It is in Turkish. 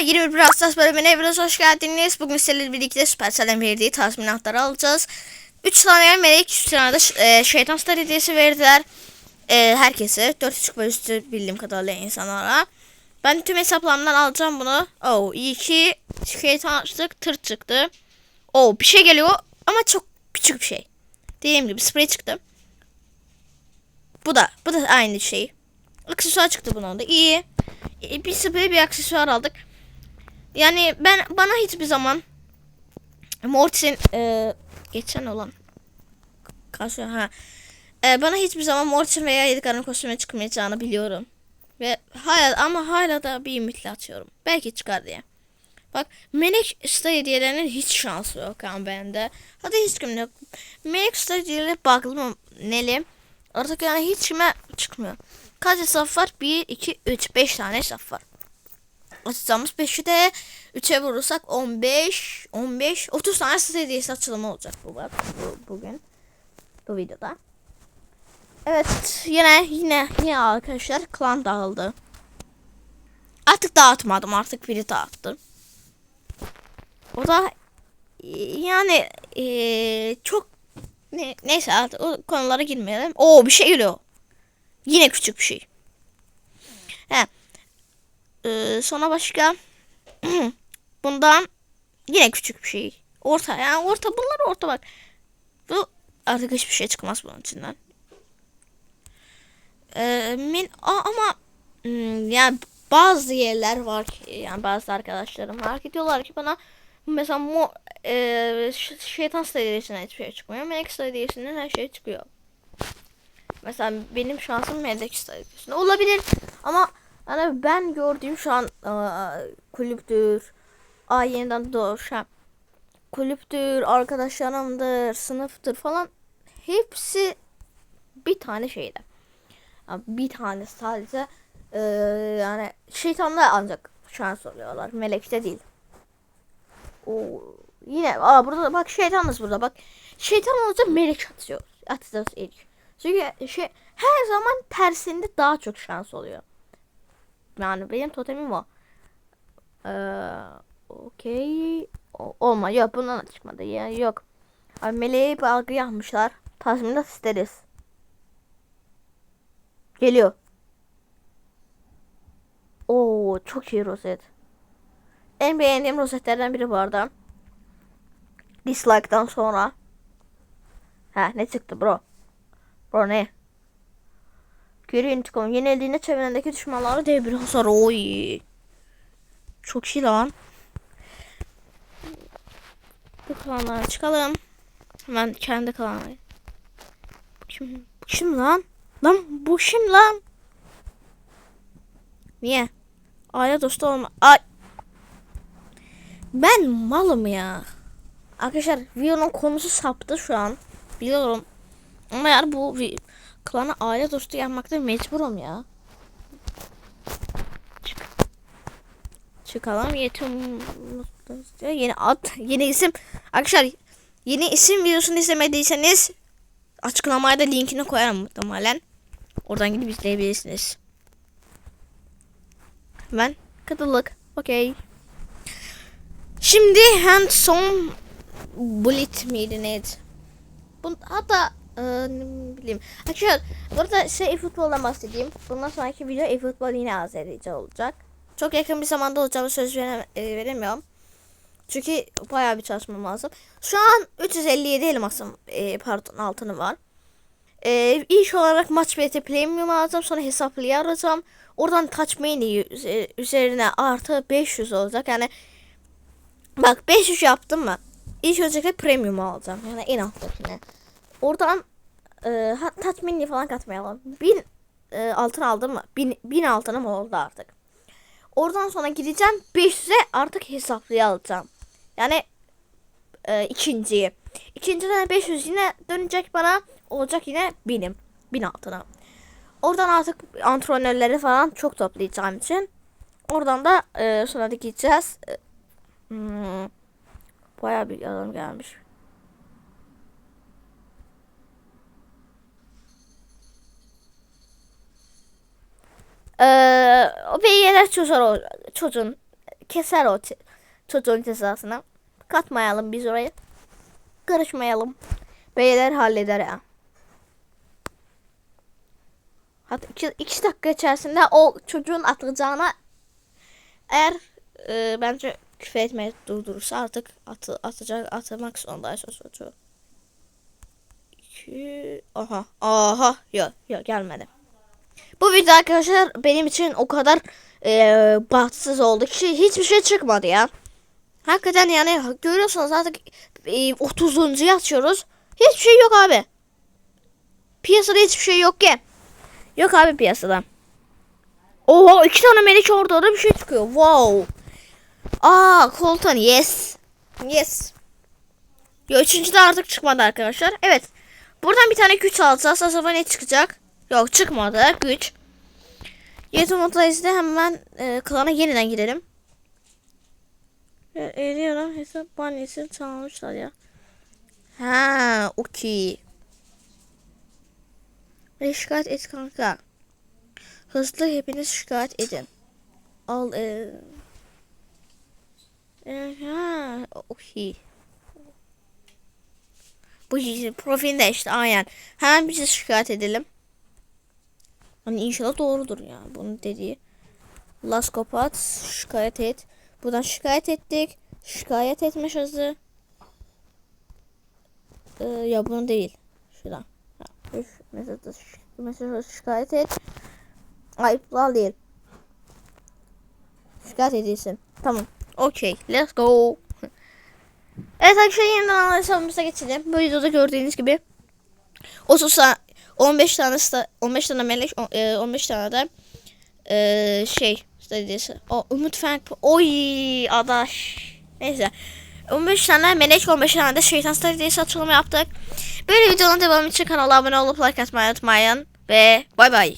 21 Ağustos bölümüne hepiniz hoş geldiniz. Bugün sizlerle birlikte Supercell'in verdiği tazminatları alacağız. 3 tane melek, 3 tane de e, şeytan star hediyesi verdiler. E, herkese. 4.5 ve üstü bildiğim kadarıyla insanlara. Ben tüm hesaplarımdan alacağım bunu. Oh, iyi ki şeytan açtık, tır çıktı. Oh, bir şey geliyor ama çok küçük bir şey. Dediğim gibi sprey çıktı. Bu da, bu da aynı şey. Aksesuar çıktı bunun da. İyi. E, bir sprey bir aksesuar aldık. Yani ben bana hiçbir zaman Mortis'in e, geçen olan karşı ha e, bana hiçbir zaman Mortis'in veya Yedikar'ın kostüme çıkmayacağını biliyorum. Ve hala ama hala da bir ümitle atıyorum. Belki çıkar diye. Bak Melek Usta hediyelerinin hiç şansı yok ama bende. Hadi hiç kim yok. Melek Usta hediyeleri neli. Artık yani hiç kime çıkmıyor. Kaç hesap var? 1, 2, 3, 5 tane hesap var. Açacağımız 5'i de 3'e vurursak 15, 15, 30 tane size hediyesi açılımı olacak bu bak bu, bugün. Bu videoda. Evet yine yine yine arkadaşlar klan dağıldı. Artık dağıtmadım artık biri dağıttı. O da e, yani e, çok ne, neyse artık o konulara girmeyelim. Oo bir şey geliyor. Yine küçük bir şey. He. Ee, sonra başka bundan yine küçük bir şey. Orta yani orta bunlar orta bak. Bu artık hiçbir şey çıkmaz bunun içinden. Ee, min, a, ama hmm, yani bazı yerler var ki yani bazı arkadaşlarım var ki diyorlar ki bana mesela mo, e, şeytan seviyesinden hiçbir şey çıkmıyor. Melek seviyesinden her şey çıkıyor. Mesela benim şansım melek seviyesinde olabilir ama yani ben gördüğüm şu an aa, kulüptür, ay yeniden doğuşan kulüptür, arkadaşlarımdır, sınıftır falan hepsi bir tane şeyde. Yani bir tane sadece e, yani şeytanlar ancak şans oluyorlar. Melekte değil. O yine aa burada bak şeytanız burada bak. Şeytan olunca melek atıyor. Atacağız ilk. Çünkü şey her zaman tersinde daha çok şans oluyor. Yani benim totemim o. Ee, Okey. Olma yok bundan da çıkmadı ya yok. Abi meleğe bir algı yapmışlar. Tazminat isteriz. Geliyor. Oo çok iyi rozet. En beğendiğim rozetlerden biri bu arada. Dislike'dan sonra. Ha ne çıktı bro? Bro ne? Geri intikam. Yenildiğinde çevrendeki düşmanlara dev bir hasar. Oy. Çok iyi lan. Bu klanlara çıkalım. Hemen kendi klanlara. Bu kim? Bu kim lan? Lan bu kim lan? Niye? Aile dostu olma. Ay. Ben malım ya. Arkadaşlar videonun konusu saptı şu an. Biliyorum. Ama eğer bu klana aile dostu yapmakta mecburum ya. Çık. Çıkalım yetim yeni ad yeni isim arkadaşlar yeni isim videosunu izlemediyseniz açıklamaya da linkini koyarım muhtemelen. Oradan gidip izleyebilirsiniz. Hemen katıldık. Okey. Şimdi handsome bullet miydi neydi? Bu, hatta e, ne bileyim. Arkadaşlar burada şey futboldan bahsedeyim. Bundan sonraki video e-futbol yine Azerice olacak. Çok yakın bir zamanda olacağımı söz verem e, veremiyorum. Çünkü bayağı bir çalışmam lazım. Şu an 357 elmasım e, pardon altını var. E, iş olarak maç BT Premium alacağım. Sonra hesaplayacağım. Oradan Touch Mini üzerine artı 500 olacak. Yani bak 500 yaptım mı? İlk öncelikle Premium alacağım. Yani en alttakine. Oradan e, Mini falan katmayalım. 1000 e, altın aldım mı? 1000, 1000 altınım oldu artık. Oradan sonra gideceğim 500'e artık hesaplıya. Yani e, ikinciyi. İkinciden 500 yine dönecek bana. Olacak yine benim. 1000 altına. Oradan artık antrenörleri falan çok toplayacağım için. Oradan da e, sonra da gideceğiz. E, hmm, bayağı bir adam gelmiş. Ee, o bir çözer o çocuğun keser o çocuğun cezasını. Katmayalım biz oraya. Karışmayalım. Beyler halleder ya. Hatta iki, iki dakika içerisinde o çocuğun atılacağına eğer e, bence küfür etmeyi durdurursa artık atı, atacak atılmak zorundaysa çocuğu. İki, aha aha yok yok gelmedi. Bu video arkadaşlar benim için o kadar e, bahtsız oldu ki hiçbir şey çıkmadı ya. Hakikaten yani görüyorsunuz artık e, 30. açıyoruz. Hiçbir şey yok abi. Piyasada hiçbir şey yok ki. Yok abi piyasada. Oha iki tane melek orada da bir şey çıkıyor. Wow. Aa Colton yes. Yes. Ya üçüncü de artık çıkmadı arkadaşlar. Evet. Buradan bir tane güç alacağız. Acaba ne çıkacak? Yok çıkmadı. Güç. Yetim Mutlu hemen e, klana yeniden girelim. E, Eriyorum. Hesap banisini çalmışlar ya. Ha, okey. Ve şikayet et kanka. Hızlı hepiniz şikayet edin. Al e, e, ha, okey. Bu profilinde işte aynen. Hemen bize şikayet edelim. Hani inşallah doğrudur ya bunun dediği. Las kapat, şikayet et. Buradan şikayet ettik. Şikayet etme yazı. Ee, ya bunu değil. Şuradan. Mesela, mesela şikayet et. Ayıplar değil. Şikayet edilsin. Tamam. Okey. Let's go. Evet arkadaşlar yeniden analizamıza geçelim. Bu videoda gördüğünüz gibi 30 tane 15 tane sta- 15 tane melek on- e, 15 tane de e, şey stadiyesi. O Umut Fen oy adaş. Neyse. 15 tane melek 15 tane de şeytan stadiyesi açılımı yaptık. Böyle videonun devamı için kanala abone olup like atmayı unutmayın. Ve bay bay.